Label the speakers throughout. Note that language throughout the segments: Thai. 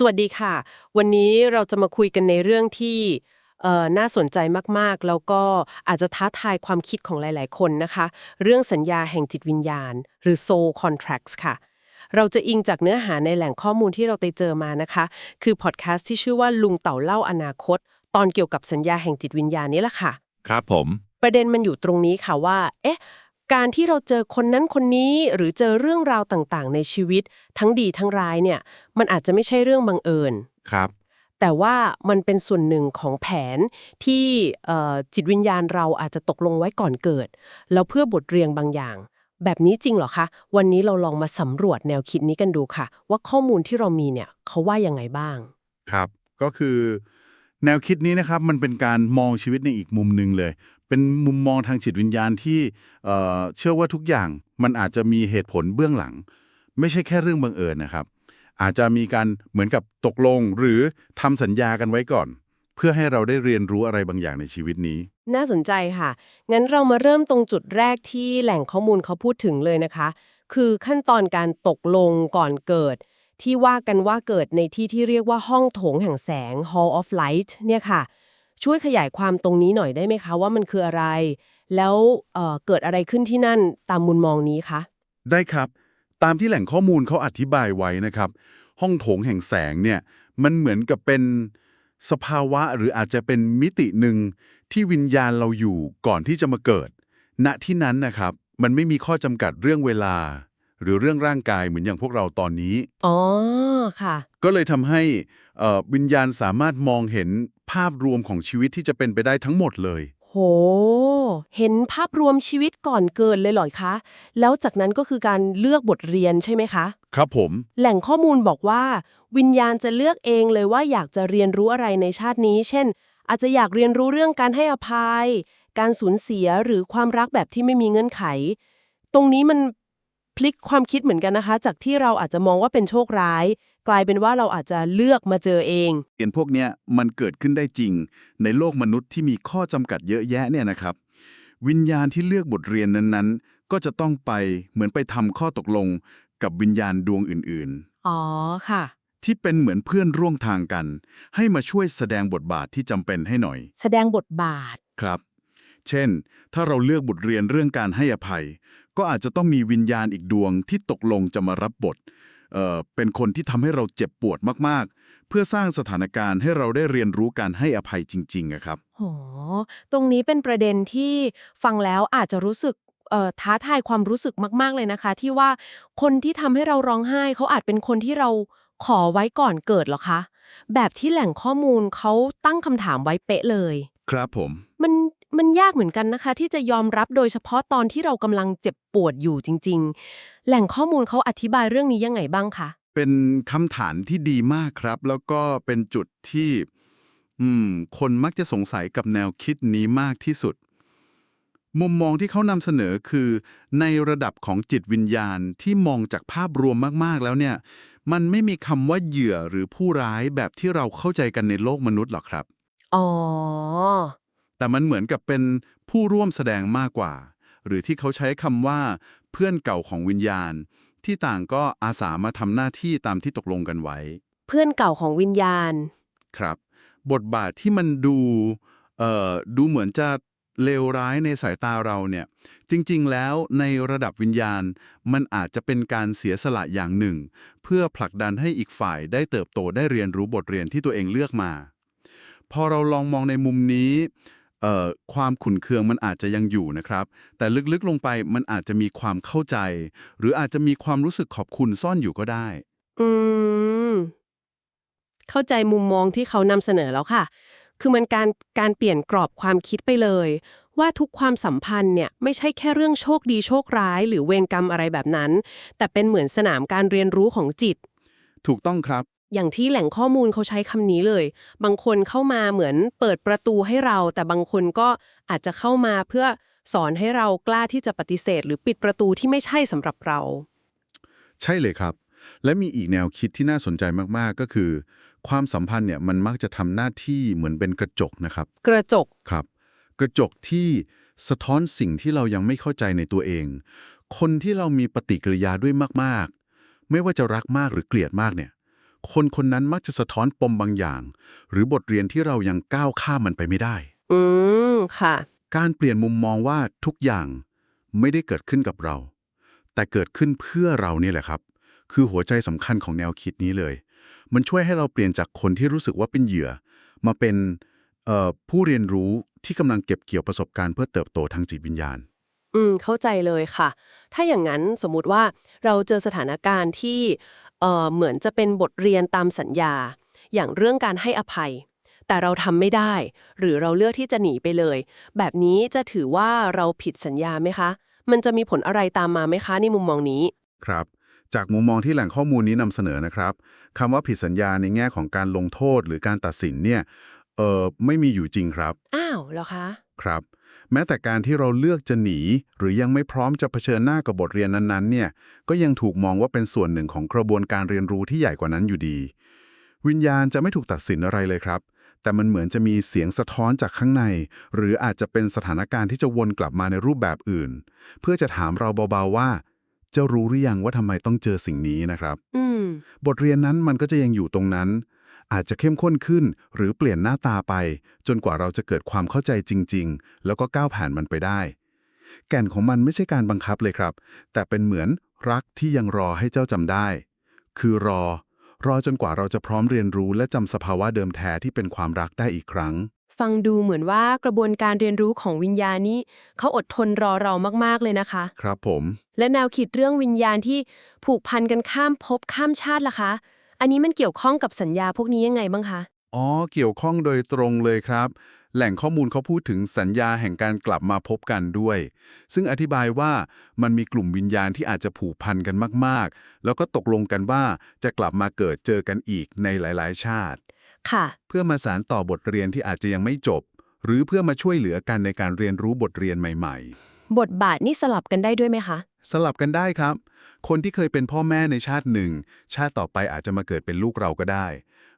Speaker 1: สวัสดีค่ะ วันนี้เราจะมาคุยกันในเรื่องที่เอ่อน่าสนใจมากๆ แล้วก็อาจจะท้าทายความคิดของหลายๆ คนนะคะ เรื่องสัญญาแห่งจิตวิญญาณ หรือ soul contracts ค่ะ เราจะอิงจากเนื้อหาในแหล่งข้อมูลที่เราไปเจอมานะคะ คือพอดแคสต์ที่ชื่อว่าลุงเต่าเล่าอนาคต ตอนเกี่ยวกับสัญญาแห่งจิตวิญญาณนี้แหละค่ะ
Speaker 2: ครับผม
Speaker 1: ประเด็นมันอยู่ตรงนี้ค่ะว่า เอ๊ะ การที่เราเจอคนนั้นคนนี้หรือเจอเรื่องราวต่างๆ ในชีวิต ทั้งดีทั้งร้ายเนี่ย มันอาจจะไม่ใช่เรื่องบังเอิญ
Speaker 2: ครับ
Speaker 1: แต่ว่ามันเป็นส่วนหนึ่งของแผนที่เอ่อจิตวิญญาณเราอาจจะตกลงไว้ก่อนเกิด แล้วเพื่อบทเรียนบางอย่าง แบบนี้จริงเหรอคะ วันนี้เราลองมาสำรวจแนวคิดนี้กันดูค่ะ ว่าข้อมูลที่เรามีเนี่ยเขาว่ายังไงบ้าง
Speaker 3: ครับ ก็คือ แนวคิดนี้นะครับมันเป็นการมองชีวิตในอีกมุมหนึ่งเลย เป็นมุมมองทางจิตวิญญาณที่เชื่อว่าทุกอย่างมันอาจจะมีเหตุผลเบื้องหลัง ไม่ใช่แค่เรื่องบังเอิญนะครับ อาจจะมีการเหมือนกับตกลงหรือทำสัญญากันไว้ก่อน เพื่อให้เราได้เรียนรู้อะไรบางอย่างในชีวิตนี้
Speaker 1: น่าสนใจค่ะ งั้นเรามาเริ่มตรงจุดแรกที่แหล่งข้อมูลเขาพูดถึงเลยนะคะ คือขั้นตอนการตกลงก่อนเกิด ที่ว่ากันว่าเกิดในที่ที่เรียกว่าห้องโถงแห่งแสง Hall of Light เนี่ยค่ะ ช่วยขยายความตรงนี้หน่อยได้ไหมคะว่ามันคืออะไร แล้วเเกิดอะไรขึ้นที่นั่นตามมุมมองนี้คะ
Speaker 3: ได้ครับ ตามที่แหล่งข้อมูลเขาอธิบายไว้นะครับ ห้องโถงแห่งแสงเนี่ยมันเหมือนกับเป็นสภาวะหรืออาจจะเป็นมิติหนึ่งที่วิญญาณเราอยู่ก่อนที่จะมาเกิด ณที่นั้นนะครับ มันไม่มีข้อจำกัดเรื่องเวลา หรือเรื่องร่างกายเหมือนอย่างพวกเราตอนนี้
Speaker 1: อ๋อ ค่ะ
Speaker 3: ก็เลยทำให้เอ่อวิญญาณสามารถมองเห็นภาพรวมของชีวิตที่จะเป็นไปได้ทั้งหมดเลย
Speaker 1: โห เห็นภาพรวมชีวิตก่อนเกิดเลยเหรอคะ แล้วจากนั้นก็คือการเลือกบทเรียนใช่ไหมคะ
Speaker 3: ครับผม
Speaker 1: แหล่งข้อมูลบอกว่า วิญญาณจะเลือกเองเลยว่าอยากจะเรียนรู้อะไรในชาตินี้ เช่น อาจจะอยากเรียนรู้เรื่องการให้อภัย การสูญเสียหรือความรักแบบที่ไม่มีเงื่อนไข ตรงนี้มัน พลิกความคิดเหมือนกันนะคะ จากที่เราอาจจะมองว่าเป็นโชคร้าย กลายเป็นว่าเราอาจจะเลือกมาเจอเอง
Speaker 4: เรียนพวกเนี้ยมันเกิดขึ้นได้จริง ในโลกมนุษย์ที่มีข้อจำกัดเยอะแยะเนี่ยนะครับ วิญญาณที่เลือกบทเรียนนั้นๆ ก็จะต้องไปเหมือนไปทำข้อตกลงกับวิญญาณดวงอื่น
Speaker 1: อ๋อค่ะ
Speaker 4: ๆ ที่เป็นเหมือนเพื่อนร่วมทางกัน ให้มาช่วยแสดงบทบาทที่จำเป็นให้หน่อย
Speaker 1: แสดงบทบาท
Speaker 4: ครับ เช่น ถ้าเราเลือกบทเรียนเรื่องการให้อภัย ก็อาจจะต้องมีวิญญาณอีกดวงที่ตกลงจะมารับบทเอ่อเป็นคนที่ทำให้เราเจ็บปวดมากๆ เพื่อสร้างสถานการณ์ให้เราได้เรียนรู้การให้อภัยจริงๆอะครับ
Speaker 1: โหตรงนี้เป็นประเด็นที่ฟังแล้วอาจจะรู้สึกเอ่อท้าทายความรู้สึกมาก ๆ เลยนะคะ ที่ว่าคนที่ทำให้เราร้องไห้เขาอาจเป็นคนที่เราขอไว้ก่อนเกิดเหรอคะ แบบที่แหล่งข้อมูลเขาตั้งคำถามไว้เป๊ะเลย
Speaker 4: ครับผม
Speaker 1: มันมันยากเหมือนกันนะคะ ที่จะยอมรับโดยเฉพาะตอนที่เรากำลังเจ็บปวดอยู่จริง ๆ แหล่งข้อมูลเขาอธิบายเรื่องนี้ยังไงบ้างคะ
Speaker 4: เป็นคำถามที่ดีมากครับ แล้วก็เป็นจุดที่อืมคนมักจะสงสัยกับแนวคิดนี้มากที่สุด มุมมองที่เขานำเสนอคือ ในระดับของจิตวิญญาณที่มองจากภาพรวมมากๆแล้วเนี่ย มันไม่มีคำว่าเหยื่อหรือผู้ร้ายแบบที่เราเข้าใจกันในโลกมนุษย์หรอกครับ
Speaker 1: อ๋อ
Speaker 4: แต่มันเหมือนกับเป็นผู้ร่วมแสดงมากกว่า หรือที่เขาใช้คำว่าเพื่อนเก่าของวิญญาณ ที่ต่างก็อาสามาทำหน้าที่ตามที่ตกลงกันไว้
Speaker 1: เพื่อนเก่าของวิญญาณ
Speaker 4: ครับ บทบาทที่มันดูเอ่อดูเหมือนจะเลวร้ายในสายตาเราเนี่ย จริงๆ แล้วในระดับวิญญาณ มันอาจจะเป็นการเสียสละอย่างหนึ่ง เพื่อผลักดันให้อีกฝ่ายได้เติบโตได้เรียนรู้บทเรียนที่ตัวเองเลือกมา พอเราลองมองในมุมนี้เอ่อ ความขุนเคืองมันอาจจะยังอยู่นะครับ แต่ลึกๆลงไปมันอาจจะมีความเข้าใจ หรืออาจจะมีความรู้สึกขอบคุณซ่อนอยู่ก็ได้
Speaker 1: อืม เข้าใจมุมมองที่เขานำเสนอแล้วค่ะ คือมันการการเปลี่ยนกรอบความคิดไปเลย ว่าทุกความสัมพันธ์เนี่ยไม่ใช่แค่เรื่องโชคดีโชคร้าย หรือเวรกรรมอะไรแบบนั้น แต่เป็นเหมือนสนามการเรียนรู้ของจิต
Speaker 4: ถูกต้องครับ
Speaker 1: อย่างที่แหล่งข้อมูลเขาใช้คำนี้เลย บางคนเข้ามาเหมือนเปิดประตูให้เรา แต่บางคนก็อาจจะเข้ามาเพื่อสอนให้เรากล้าที่จะปฏิเสธ หรือปิดประตูที่ไม่ใช่สำหรับเรา
Speaker 3: ใช่เลยครับ และมีอีกแนวคิดที่น่าสนใจมากๆก็คือ ความสัมพันธ์เนี่ยมันมักจะทำหน้าที่เหมือนเป็นกระจกนะครับ
Speaker 1: กระจก
Speaker 3: ครับ กระจกที่สะท้อนสิ่งที่เรายังไม่เข้าใจในตัวเอง คนที่เรามีปฏิกิริยาด้วยมากๆ ไม่ว่าจะรักมากหรือเกลียดมากเนี่ย
Speaker 4: คนคนนั้นมักจะสะท้อนปมบางอย่าง หรือบทเรียนที่เรายังก้าวข้ามมันไปไม่ได้
Speaker 1: อืม ค่ะ
Speaker 4: การเปลี่ยนมุมมองว่าทุกอย่างไม่ได้เกิดขึ้นกับเรา แต่เกิดขึ้นเพื่อเราเนี่ยแหละครับ คือหัวใจสำคัญของแนวคิดนี้เลย มันช่วยให้เราเปลี่ยนจากคนที่รู้สึกว่าเป็นเหยื่อ มาเป็นเอ่อผู้เรียนรู้ที่กำลังเก็บเกี่ยวประสบการณ์เพื่อเติบโตทางจิตวิญญาณ
Speaker 1: อืม เข้าใจเลยค่ะ ถ้าอย่างนั้นสมมุติว่าเราเจอสถานการณ์ที่ เอ่อเหมือนจะเป็นบทเรียนตามสัญญา อย่างเรื่องการให้อภัย แต่เราทำไม่ได้ หรือเราเลือกที่จะหนีไปเลย แบบนี้จะถือว่าเราผิดสัญญาไหมคะ มันจะมีผลอะไรตามมาไหมคะในมุมมองนี้
Speaker 4: ครับ จากมุมมองที่แหล่งข้อมูลนี้นำเสนอนะครับคำว่าผิดสัญญาในแง่ของการลงโทษหรือการตัดสินเนี่ยเออไม่มีอยู่จริงครับ
Speaker 1: อ้าวเหรอคะ
Speaker 4: ครับ แม้แต่การที่เราเลือกจะหนี หรือยังไม่พร้อมจะเผชิญหน้ากับบทเรียนนั้นๆเนี่ยก็ยังถูกมองว่าเป็นส่วนหนึ่งของกระบวนการเรียนรู้ที่ใหญ่กว่านั้นอยู่ดี วิญญาณจะไม่ถูกตัดสินอะไรเลยครับ แต่มันเหมือนจะมีเสียงสะท้อนจากข้างใน หรืออาจจะเป็นสถานการณ์ที่จะวนกลับมาในรูปแบบอื่น เพื่อจะถามเราเบาๆว่าเจะรู้หรือยังว่าทำไมต้องเจอสิ่งนี้นะครับ
Speaker 1: อืม
Speaker 4: บทเรียนนั้นมันก็จะยังอยู่ตรงนั้น อาจจะเข้มข้นขึ้น หรือเปลี่ยนหน้าตาไป จนกว่าเราจะเกิดความเข้าใจจริง ๆ แล้วก็ก้าวผ่านมันไปได้ แก่นของมันไม่ใช่การบังคับเลยครับ แต่เป็นเหมือนรักที่ยังรอให้เจ้าจำได้ คือรอ รอจนกว่าเราจะพร้อมเรียนรู้และจำสภาวะเดิมแท้ที่เป็นความรักได้อีกครั้ง
Speaker 2: ฟังดูเหมือนว่ากระบวนการเรียนรู้ของวิญญาณนี้ เขาอดทนรอเรามากๆเลยนะคะ
Speaker 4: ครับผม
Speaker 2: และแนวคิดเรื่องวิญญาณที่ผูกพันกันข้ามภพข้ามชาติล่ะคะ อันนี้มันเกี่ยวข้องกับสัญญาพวกนี้ยังไงบ้างคะ
Speaker 4: อ๋อ เกี่ยวข้องโดยตรงเลยครับ แหล่งข้อมูลเขาพูดถึงสัญญาแห่งการกลับมาพบกันด้วย ซึ่งอธิบายว่ามันมีกลุ่มวิญญาณที่อาจจะผูกพันกันมาก ๆ แล้วก็ตกลงกันว่าจะกลับมาเกิดเจอกันอีกในหลาย ๆ ชาติ
Speaker 2: ค่ะ
Speaker 4: เพื่อมาสานต่อบทเรียนที่อาจจะยังไม่จบ หรือเพื่อมาช่วยเหลือกันในการเรียนรู้บทเรียนใหม่ ๆ
Speaker 2: บทบาทนี่สลับกันได้ด้วยไหมคะ
Speaker 4: สลับกันได้ครับ คนที่เคยเป็นพ่อแม่ในชาติหนึ่ง ชาติต่อไปอาจจะมาเกิดเป็นลูกเราก็ได้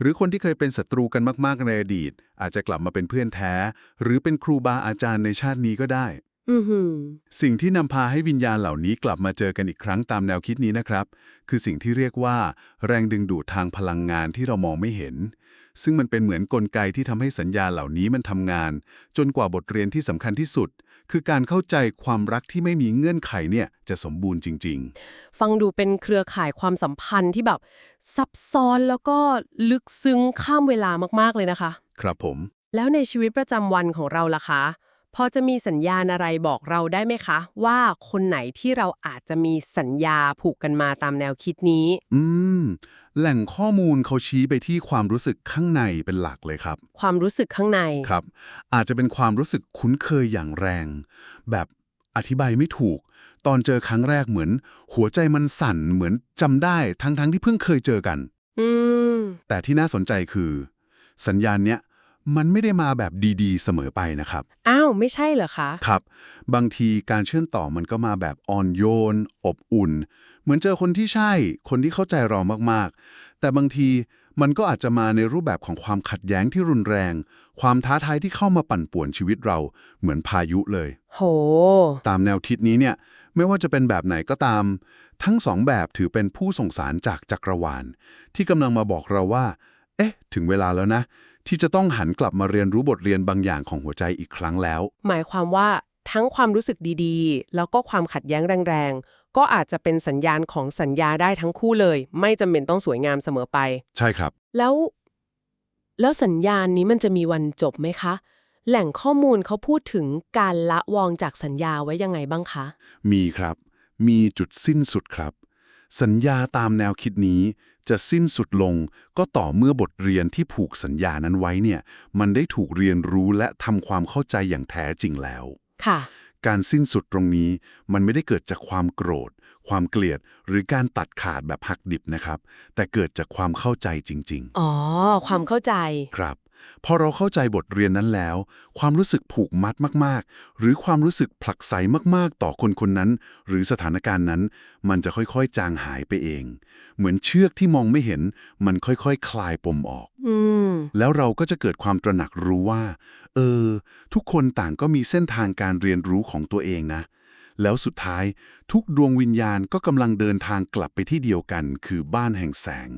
Speaker 4: หรือคนที่เคยเป็นศัตรูกันมากๆในอดีต อาจจะกลับมาเป็นเพื่อนแท้ หรือเป็นครูบาอาจารย์ในชาตินี้ก็ได้
Speaker 2: อือหือ
Speaker 4: สิ่งที่นำพาให้วิญญาณเหล่านี้กลับมาเจอกันอีกครั้งตามแนวคิดนี้นะครับ คือสิ่งที่เรียกว่า แรงดึงดูดทางพลังงานที่เรามองไม่เห็น ซึ่งมันเป็นเหมือนกลไกที่ทำให้สัญญาเหล่านี้มันทำงาน จนกว่าบทเรียนที่สำคัญที่สุด คือการเข้าใจความรักที่ไม่มีเงื่อนไขเนี่ยจะสมบูรณ์จริง ๆ
Speaker 1: ฟังดูเป็นเครือข่ายความสัมพันธ์ที่แบบซับซ้อนแล้วก็ลึกซึ้งข้ามเวลามากๆเลยนะคะ
Speaker 4: ครับผม
Speaker 1: แล้วในชีวิตประจำวันของเราล่ะคะ พอจะมีสัญญาณอะไรบอกเราได้ไหมคะ ว่าคนไหนที่เราอาจจะมีสัญญาผูกกันมาตามแนวคิดนี้
Speaker 4: อืม แหล่งข้อมูลเขาชี้ไปที่ความรู้สึกข้างในเป็นหลักเลยครับ
Speaker 1: ความรู้สึกข้างใน
Speaker 4: ครับ อาจจะเป็นความรู้สึกคุ้นเคยอย่างแรง แบบอธิบายไม่ถูก ตอนเจอครั้งแรกเหมือน หัวใจมันสั่นเหมือนจำได้ทั้งๆทที่เพิ่งเคยเจอกัน
Speaker 1: อืม
Speaker 4: แต่ที่น่าสนใจคือ สัญญาณเนี้ย มันไม่ได้มาแบบดีๆ เสมอไปนะครับ
Speaker 1: อ้าว ไม่ใช่เหรอคะ
Speaker 4: ครับ บางทีการเชื่อมต่อมันก็มาแบบอ่อนโยน อบอุ่น เหมือนเจอคนที่ใช่ คนที่เข้าใจเรามากๆ แต่บางทีมันก็อาจจะมาในรูปแบบของความขัดแย้งที่รุนแรง ความท้าทายที่เข้ามาปั่นป่วนชีวิตเรา เหมือนพายุเลย
Speaker 1: โห
Speaker 4: ตามแนวคิดนี้เนี่ย ไม่ว่าจะเป็นแบบไหนก็ตาม ทั้งสองแบบถือเป็นผู้ส่งสารจากจักรวาล ที่กำลังมาบอกเราว่า เอ๊ะ ถึงเวลาแล้วนะ ที่จะต้องหันกลับมาเรียนรู้บทเรียนบางอย่างของหัวใจอีกครั้งแล้ว
Speaker 1: หมายความว่าทั้งความรู้สึกดีๆ แล้วก็ความขัดแย้งแรงๆ ก็อาจจะเป็นสัญญาณของสัญญาได้ทั้งคู่เลย ไม่จำเป็นต้องสวยงามเสมอไป
Speaker 4: ใช่ครับ
Speaker 1: แล้ว แล้วสัญญาณนี้มันจะมีวันจบไหมคะ แหล่งข้อมูลเขาพูดถึงการละวองจากสัญญาไว้ยังไงบ้างคะ
Speaker 4: มีครับ มีจุดสิ้นสุดครับ สัญญาตามแนวคิดนี้ จะสิ้นสุดลงก็ต่อเมื่อบทเรียนที่ผูกสัญญานั้นไว้เนี่ย มันได้ถูกเรียนรู้และทำความเข้าใจอย่างแท้จริงแล้ว
Speaker 1: ค่ะ
Speaker 4: การสิ้นสุดตรงนี้มันไม่ได้เกิดจากความโกรธ ความเกลียดหรือการตัดขาดแบบหักดิบนะครับ แต่เกิดจากความเข้าใจจริง ๆ
Speaker 1: อ๋อ ความเข้าใจ
Speaker 4: ครับ พอเราเข้าใจบทเรียนนั้นแล้ว ความรู้สึกผูกมัดมาก ๆ หรือความรู้สึกผลักไสมากๆ ต่อคนคนนั้น หรือสถานการณ์นั้น มันจะค่อยๆ จางหายไปเอง เหมือนเชือกที่มองไม่เห็น มันค่อยๆคคลายปมออก
Speaker 1: อืม
Speaker 4: แล้วเราก็จะเกิดความตระหนักรู้ว่า เออ ทุกคนต่างก็มีเส้นทางการเรียนรู้ของตัวเองนะ แล้วสุดท้ายทุกดวงวิญญาณก็กำลังเดินทางกลับไปที่เดียวกัน คือบ้านแห่งแสง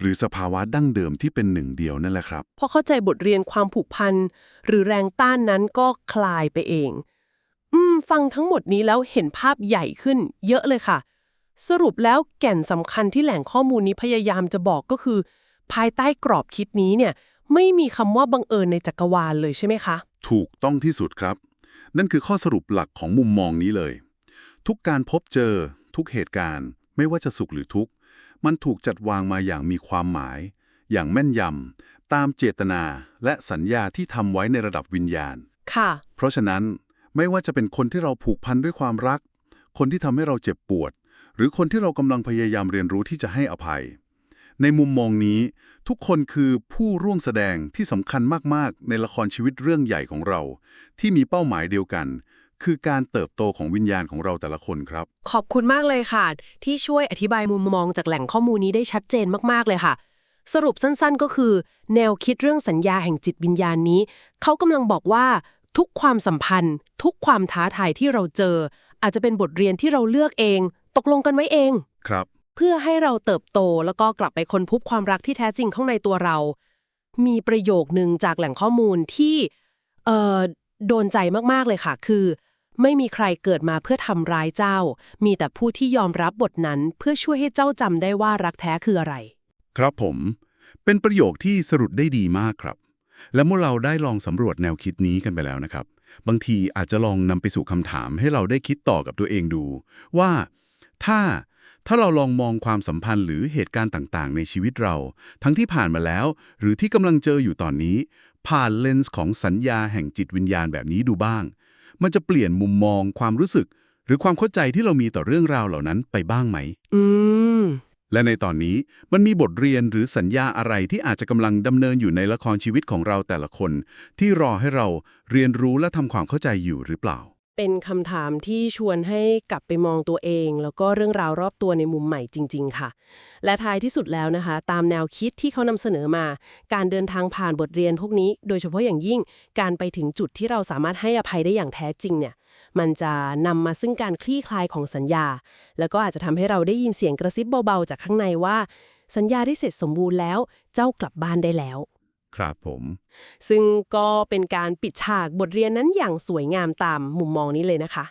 Speaker 4: หรือสภาวะดั้งเดิมที่เป็นหนึ่งเดียวนั่นแหละครับ
Speaker 1: พอเข้าใจบทเรียนความผูกพันหรือแรงต้านนั้นก็คลายไปเอง อืม ฟังทั้งหมดนี้แล้วเห็นภาพใหญ่ขึ้น เยอะเลยค่ะ สรุปแล้วแก่นสำคัญที่แหล่งข้อมูลนี้พยายามจะบอกก็คือ ภายใต้กรอบคิดนี้เนี่ย ไม่มีคำว่าบังเอิญในจักรวาลเลยใช่ไหมคะ
Speaker 4: ถูกต้องที่สุดครับ นั่นคือข้อสรุปหลักของมุมมองนี้เลย ทุกการพบเจอ ทุกเหตุการณ์ ไม่ว่าจะสุขหรือทุกข์ มันถูกจัดวางมาอย่างมีความหมาย อย่างแม่นยำตามเจตนาและสัญญาที่ทำไว้ในระดับวิญญาณ
Speaker 1: ค่ะ
Speaker 4: เพราะฉะนั้นไม่ว่าจะเป็นคนที่เราผูกพันด้วยความรัก คนที่ทำให้เราเจ็บปวด หรือคนที่เรากำลังพยายามเรียนรู้ที่จะให้อภัย ในมุมมองนี้ ทุกคนคือผู้ร่วมแสดงที่สำคัญมากๆ ในละครชีวิตเรื่องใหญ่ของเรา ที่มีเป้าหมายเดียวกัน คือการเติบโตของวิญญาณของเราแต่ละคนครับ
Speaker 1: ขอบคุณมากเลยค่ะ ที่ช่วยอธิบายมุมมองจากแหล่งข้อมูลนี้ได้ชัดเจนมากๆเลยค่ะ สรุปสั้นๆ ก็คือ แนวคิดเรื่องสัญญาแห่งจิตวิญญาณนี้ เขากำลังบอกว่า ทุกความสัมพันธ์ ทุกความท้าทายที่เราเจอ อาจจะเป็นบทเรียนที่เราเลือกเอง ตกลงกันไว้เอง
Speaker 4: ครับ
Speaker 1: เพื่อให้เราเติบโตแล้วก็กลับไปค้นพบความรักที่แท้จริงข้างในตัวเรา มีประโยคนึงจากแหล่งข้อมูลที่เอ่อโดนใจมากๆเลยค่ะ คือ ไม่มีใครเกิดมาเพื่อทำร้ายเจ้า มีแต่ผู้ที่ยอมรับบทนั้นเพื่อช่วยให้เจ้าจำได้ว่ารักแท้คืออะไร
Speaker 4: ครับผม เป็นประโยคที่สรุปได้ดีมากครับ และเมื่อเราได้ลองสำรวจแนวคิดนี้กันไปแล้วนะครับ บางทีอาจจะลองนำไปสู่คำถามให้เราได้คิดต่อกับตัวเองดู ว่า ถ้า ถ้าเราลองมองความสัมพันธ์หรือเหตุการณ์ต่างๆ ในชีวิตเรา ทั้งที่ผ่านมาแล้ว หรือที่กำลังเจออยู่ตอนนี้ ผ่านเลนส์ของสัญญาแห่งจิตวิญญาณแบบนี้ดูบ้าง มันจะเปลี่ยนมุมมองความรู้สึก หรือความเข้าใจที่เรามีต่อเรื่องราวเหล่านั้นไปบ้างไหม
Speaker 1: อืม
Speaker 4: และในตอนนี้มันมีบทเรียนหรือสัญญาอะไรที่อาจจะกำลังดำเนินอยู่ในละครชีวิตของเราแต่ละคน ที่รอให้เราเรียนรู้และทำความเข้าใจอยู่หรือเปล่า
Speaker 1: เป็นคำถามที่ชวนให้กลับไปมองตัวเอง แล้วก็เรื่องราวรอบตัวในมุมใหม่จริง ๆ ค่ะ และท้ายที่สุดแล้วนะคะ ตามแนวคิดที่เขานำเสนอมา การเดินทางผ่านบทเรียนพวกนี้ โดยเฉพาะอย่างยิ่งการไปถึงจุดที่เราสามารถให้อภัยได้อย่างแท้จริงเนี่ยมันจะนำมาซึ่งการคลี่คลายของสัญญา แล้วก็อาจจะทำให้เราได้ยินเสียงกระซิบเบาๆ จากข้างในว่า สัญญาได้เสร็จสมบูรณ์แล้ว เจ้ากลับบ้านได้แล้ว
Speaker 4: ครับผม
Speaker 1: ซึ่งก็เป็นการปิดฉากบทเรียนนั้นอย่างสวยงามตามมุมมองนี้เลยนะคะ